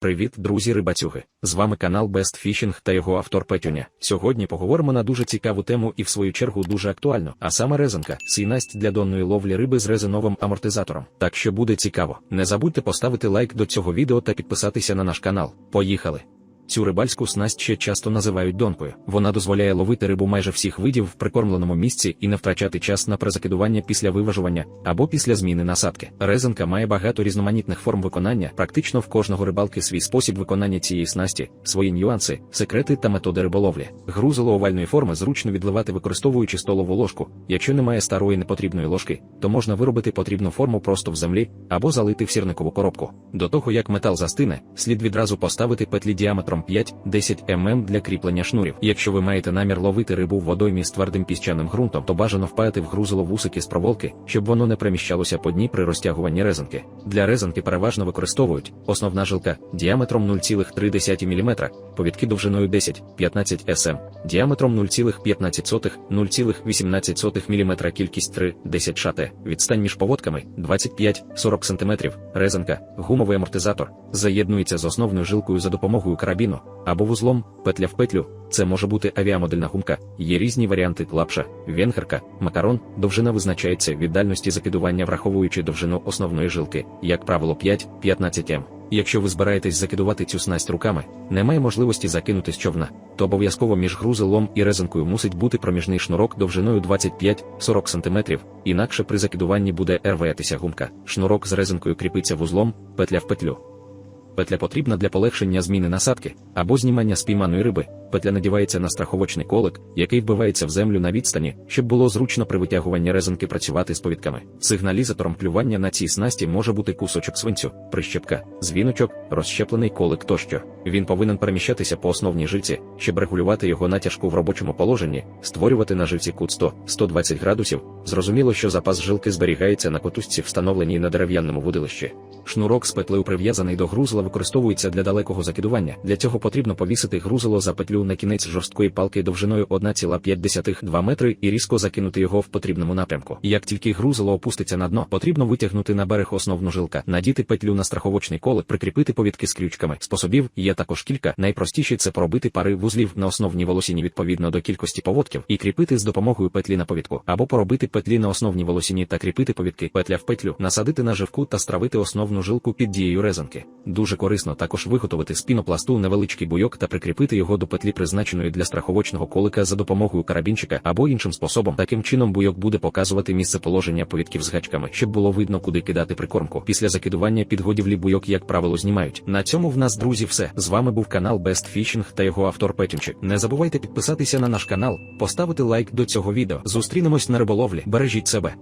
Привіт, друзі рибацюги! З вами канал Best Fishing та його автор Петюня. Сьогодні поговоримо на дуже цікаву тему і в свою чергу дуже актуальну, а саме резинка сійнасть для донної ловлі риби з резиновим амортизатором. Так що буде цікаво. Не забудьте поставити лайк до цього відео та підписатися на наш канал. Поїхали! Цю рибальську снасть ще часто називають донкою. Вона дозволяє ловити рибу майже всіх видів в прикормленому місці і не втрачати час на призакидування після виважування або після зміни насадки. Резинка має багато різноманітних форм виконання. Практично в кожного рибалки свій спосіб виконання цієї снасті, свої нюанси, секрети та методи риболовлі. Грузило овальної форми зручно відливати, використовуючи столову ложку. Якщо немає старої непотрібної ложки, то можна виробити потрібну форму просто в землі або залити в сірникову коробку. До того як метал застине, слід відразу поставити петлі діаметром 5-10 мм для кріплення шнурів. Якщо ви маєте намір ловити рибу в водоймі з твердим піщаним ґрунтом, то бажано впаяти в грузило вусики з проволоки, щоб воно не переміщалося по дні при розтягуванні резинки. Для резинки переважно використовують основна жилка діаметром 0,3 мм, повідки довжиною 10-15 см, діаметром 0,15-0,18 мм кількість 3-10 шате, відстань між поводками 25-40 см, резинка, гумовий амортизатор, заєднується з основною жилкою за допомогою карабіну або вузлом, петля в петлю. Це може бути авіамодельна гумка, є різні варіанти лапша, венгерка, макарон, довжина визначається від дальності закидування, враховуючи довжину основної жилки, як правило 5-15 м. Якщо ви збираєтесь закидувати цю снасть руками, немає можливості закинути з човна, то обов'язково між грузилом і резинкою мусить бути проміжний шнурок довжиною 25-40 см, інакше при закидуванні буде рватися гумка. Шнурок з резинкою кріпиться вузлом, петля в петлю. Петля потрібна для полегшення зміни насадки або знімання спійманої риби. Петля надівається на страховочний колик, який вбивається в землю на відстані, щоб було зручно при витягуванні резинки працювати з повідками. Сигналізатором клювання на цій снасті може бути кусочок свинцю, прищепка, звіночок, розщеплений колик тощо. Він повинен переміщатися по основній жилці, щоб регулювати його натяжку в робочому положенні, створювати на жилці кут 100-120 градусів. Зрозуміло, що запас жилки зберігається на котушці, встановленій на дерев'яному вудилищі. Шнурок з петлею прив'язаний до грузила використовується для далекого закидування. Для цього потрібно повісити грузило за петлю на кінець жорсткої палки довжиною 1,5-2 метри і різко закинути його в потрібному напрямку. Як тільки грузило опуститься на дно, потрібно витягнути на берег основну жилка, надіти петлю на страховочний колик, прикріпити повідки з крючками. Способів є також кілька. Найпростіші це поробити пари вузлів на основній волосіні відповідно до кількості поводків і кріпити з допомогою петлі на повідку, або поробити петлі на основній волосіні та кріпити повідки, петля в петлю, насадити наживку та стравити основну жилку під дією резинки. Дуже корисно також виготовити з пінопласту невеличкий буйок та прикріпити його до петлі, призначеної для страховочного колика за допомогою карабінчика або іншим способом. Таким чином буйок буде показувати місце положення повідків з гачками, щоб було видно, куди кидати прикормку. Після закидування підгодівлі буйок, як правило, знімають. На цьому в нас, друзі, все. З вами був канал Best Fishing та його автор Петінчик. Не забувайте підписатися на наш канал, поставити лайк до цього відео. Зустрінемось на риболовлі. Бережіть себе.